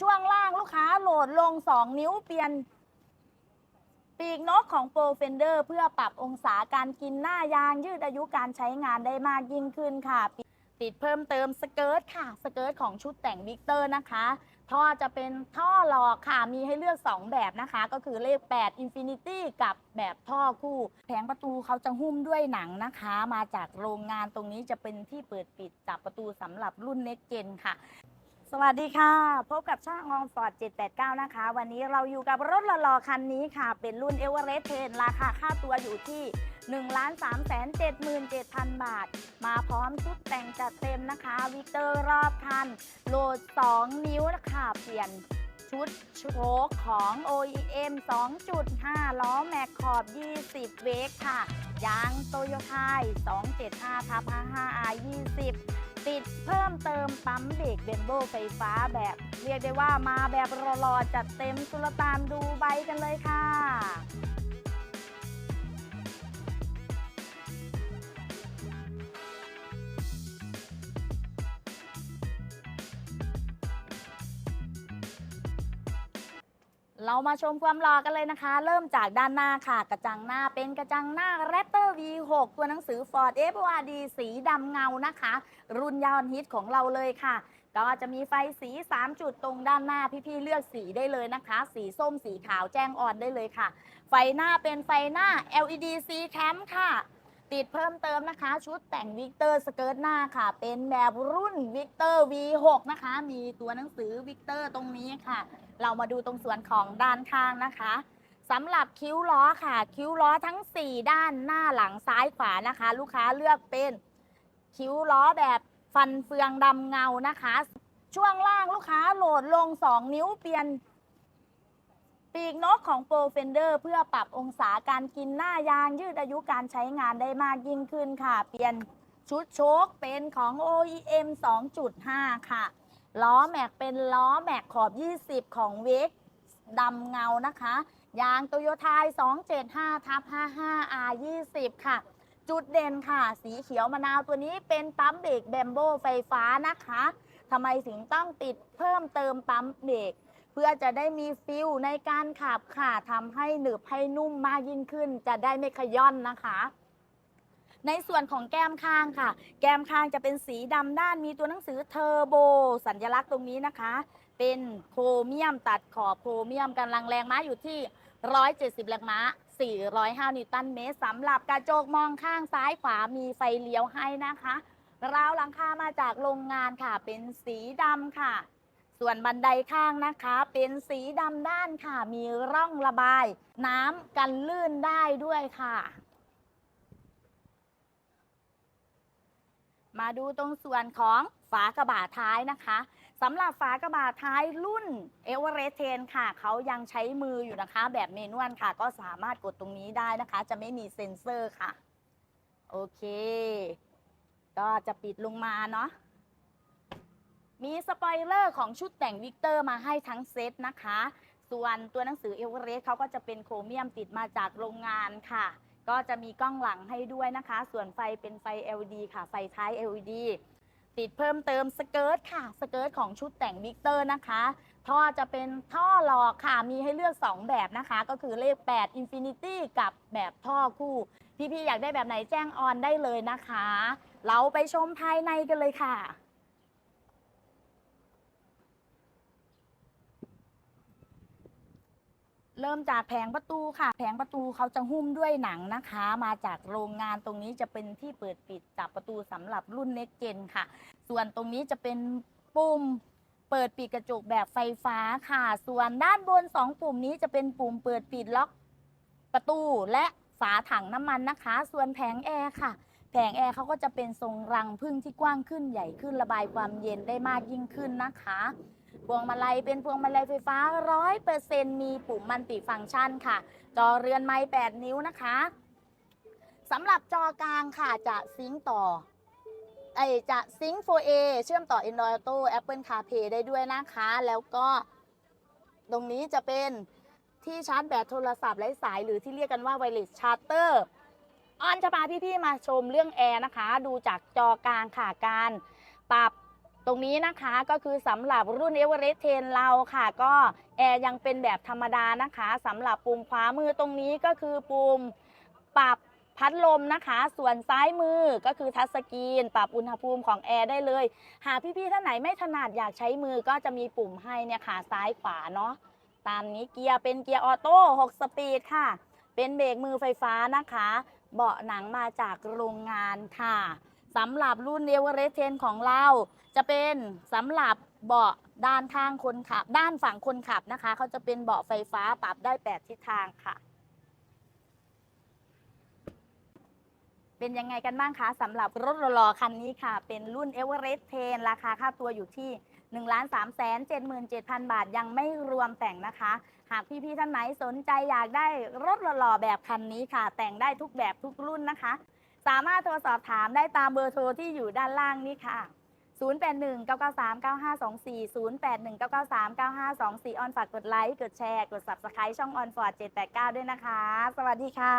ช่วงล่างลูกค้าโหลดลง 2 นิ้วเปลี่ยน ปีกนกของโปรเฟนเดอร์เพื่อปรับองศาการกินหน้ายางยืดอายุการใช้งานได้มากยิ่งขึ้นค่ะ ติดเพิ่มเติมสเกิร์ตค่ะ สเกิร์ตของชุดแต่งวิกเตอร์นะคะ ท่อจะเป็นท่อหลอกค่ะ มีให้เลือก 2 แบบนะคะ ก็คือเลข 8 Infinity กับแบบท่อคู่ แผงประตูเขาจะหุ้มด้วยหนังนะคะ มาจากโรงงานตรงนี้จะเป็นที่เปิดปิดจับประตูสำหรับรุ่นเน็กเจนค่ะ สวัสดีค่ะ พบกับช่างอองฟอร์ด 789 นะคะ วันนี้เราอยู่กับรถหล่อๆ คันนี้ค่ะ เป็นรุ่นเอเวอเรสต์เทนราคาค่าตัวอยู่ที่ 1 3 7 7 0 0 0 บาท มาพร้อมชุดแต่งจัดเต็มนะคะ วิกเตอร์รอบคัน โหลด 2 นิ้วนะคะเปลี่ยนชุดโชคของ OEM 2.5 ล้อแม็กขอบ 20 เวกค่ะ ยางโตโยต้า275ทับ 55 R 20 ติดเพิ่มเติมปั๊มเบรกเบมโบไฟฟ้าแบบ เรียกได้ว่ามาแบบรอๆจัดเต็มสุลต่านดูใบกันเลยค่ะ เรามาชมความหล่อกันเลยนะคะ เริ่มจากด้านหน้าค่ะ กระจังหน้าเป็นกระจังหน้า Raptor V6 ตัวหนังสือ Ford FORD สีดำเงานะคะ รุ่นยอดฮิตของเราเลยค่ะ ก็จะมีไฟสี 3 จุดตรงด้านหน้าพี่ๆเลือกสีได้เลยนะคะ สีส้มสีขาวแจ้งอ่อนได้เลยค่ะ ไฟหน้าเป็นไฟหน้า LED C Cam ค่ะ ติดเพิ่มเติมนะคะ ชุดแต่งวิกเตอร์สเกิร์ตหน้าค่ะ เป็นแบบรุ่นวิกเตอร์ V6 นะคะ มีตัวหนังสือวิกเตอร์ตรงนี้ค่ะ เรามาดูตรงส่วนของด้านข้างนะคะสำหรับคิ้วล้อค่ะ คิ้วล้อทั้ง 4 ด้านหน้าหลังซ้ายขวานะคะ ลูกค้าเลือกเป็นคิ้วล้อแบบฟันเฟืองดำเงานะคะ ช่วงล่างลูกค้าโหลดลง 2 นิ้วเปลี่ยน ปีกนกของโปรเฟนเดอร์ เพื่อปรับองศาการกินหน้ายางยืดอายุการใช้งานได้มากยิ่งขึ้นค่ะ เปลี่ยนชุดโชคเป็นของ OEM 2.5 ค่ะ ล้อแม็กเป็นล้อแม็กขอบ 20 ของเวกดำเงานะคะ ยางโตโยต้า275ทับ55 R 20 ค่ะ จุดเด่นค่ะ สีเขียวมะนาวตัวนี้เป็นปั๊มเบรกแบมโบไฟฟ้านะคะทำไมถึงต้องติดเพิ่มเติมปั๊มเบรก พื่อจะได้มีฟิลในการขับค่ะทำให้หนึบให้นุ่มมากยิ่งขึ้น จะได้ไม่ขย่อนนะคะ ในส่วนของแก้มข้างค่ะ แก้มข้างจะเป็นสีดำด้านมีตัวหนังสือเทอร์โบ สัญลักษณ์ตรงนี้นะคะ เป็นโครเมียมตัดขอบโครเมียมกำลังแรงม้าอยู่ที่ 170 แรงม้า 405 นิวตันเมตรสำหรับกระจกมองข้างซ้ายขวามีไฟเลี้ยวให้นะคะราวหลังคามาจากโรงงานค่ะ เป็นสีดำค่ะ ส่วนบันไดข้างนะคะ เป็นสีดำด้านค่ะ มีร่องระบาย น้ำกันลื่นได้ด้วยค่ะ มาดูตรงส่วนของฝากระบะท้ายนะคะสำหรับฝากระบะท้ายรุ่นเอเวอเรสต์เทนค่ะ เขายังใช้มืออยู่นะคะ แบบเมนวลค่ะ ก็สามารถกดตรงนี้ได้นะคะ จะไม่มีเซ็นเซอร์ค่ะ โอเค ก็จะปิดลงมาเนาะ มีสปอยเลอร์ของชุดแต่งวิกเตอร์มาให้ทั้งเซตนะคะ ส่วนตัวหนังสือเอเวอเรสต์เขาก็จะเป็นโครเมียมติดมาจากโรงงานค่ะ ก็จะมีกล้องหลังให้ด้วยนะคะ ส่วนไฟเป็นไฟ LED ค่ะ ไฟท้าย LED ติดเพิ่มเติมสเกิร์ตค่ะ สเกิร์ตของชุดแต่งวิกเตอร์นะคะ ท่อจะเป็นท่อหลอกค่ะ มีให้เลือก 2 แบบนะคะ ก็คือเลข 8 Infinity กับแบบท่อคู่ พี่ๆ อยากได้แบบไหนแจ้งออนได้เลยนะคะ เราไปชมภายในกันเลยค่ะ เริ่มจากแผงประตูค่ะ แผงประตูเขาจะหุ้มด้วยหนังนะคะ มาจากโรงงานตรงนี้จะเป็นที่เปิดปิดจับประตูสำหรับรุ่นเน็กเจนค่ะ ส่วนตรงนี้จะเป็นปุ่มเปิดปิดกระจกแบบไฟฟ้าค่ะ ส่วนด้านบน 2 ปุ่มนี้จะเป็นปุ่มเปิดปิดล็อกประตูและฝาถังน้ำมันนะคะ ส่วนแผงแอร์ค่ะ แผงแอร์เขาก็จะเป็นทรงรังพึ่งที่กว้างขึ้นใหญ่ขึ้นระบายความเย็นได้มากยิ่งขึ้นนะคะ พวงมาลัยเป็นพวงมาลัยไฟฟ้า 100%มีปุ่มมัลติฟังก์ชันค่ะ จอเรือนไม้ 8 นิ้วนะคะสำหรับจอกลางค่ะจะซิงต่อไอจะซิง 4A เชื่อมต่อ Android Auto Apple CarPlay ได้ด้วยนะคะ แล้วก็ตรงนี้จะเป็นที่ชาร์จแบตโทรศัพท์ไร้สาย หรือที่เรียกกันว่า Wireless Charger ออนจะพาพี่ ๆ มาชมเรื่องแอร์นะคะ ดูจากจอกลางค่ะการปรับ ตรงนี้นะคะก็คือสำหรับรุ่นเอเวอเรสต์เทนเราค่ะ ก็แอร์ยังเป็นแบบธรรมดานะคะสำหรับปุ่มขวามือตรงนี้ก็คือปุ่มปรับพัดลมนะคะ ส่วนซ้ายมือก็คือทัชสกรีน ปรับอุณหภูมิของแอร์ได้เลย หากพี่ๆท่านไหนไม่ถนัดอยากใช้มือก็จะมีปุ่มให้เนี่ยค่ะซ้ายขวาเนาะตามนี้เกียร์เป็นเกียร์ออโต้6สปีดค่ะ เป็นเบรกมือไฟฟ้านะคะ เบาะหนังมาจากโรงงานค่ะ สำหรับรุ่นเอเวอเรสต์เทนของเรา จะเป็นสำหรับเบาะด้านข้างคนขับ ด้านฝั่งคนขับนะคะเขาจะเป็นเบาะไฟฟ้าปรับได้ 8 ทิศทางค่ะ เป็นยังไงกันบ้างคะสำหรับรถหล่อๆคันนี้ค่ะ เป็นรุ่น e v e r e s t 10ราคาค่าตัวอยู่ที่1 3 7 7 0 0 0 บาทยังไม่รวมแต่งนะคะ หากพี่ๆท่านไหนสนใจอยากได้รถหล่อๆแบบคันนี้ค่ะ แต่งได้ทุกแบบทุกรุ่นนะคะ สามารถโทรสอบถามได้ตามเบอร์โทรที่อยู่ด้านล่างนี่ค่ะ 081 993 9524 081 993 9524 ออนฝากกดไลค์ กดแชร์ กด Subscribe ช่องออนฟอร์ด789 ด้วยนะคะ สวัสดีค่ะ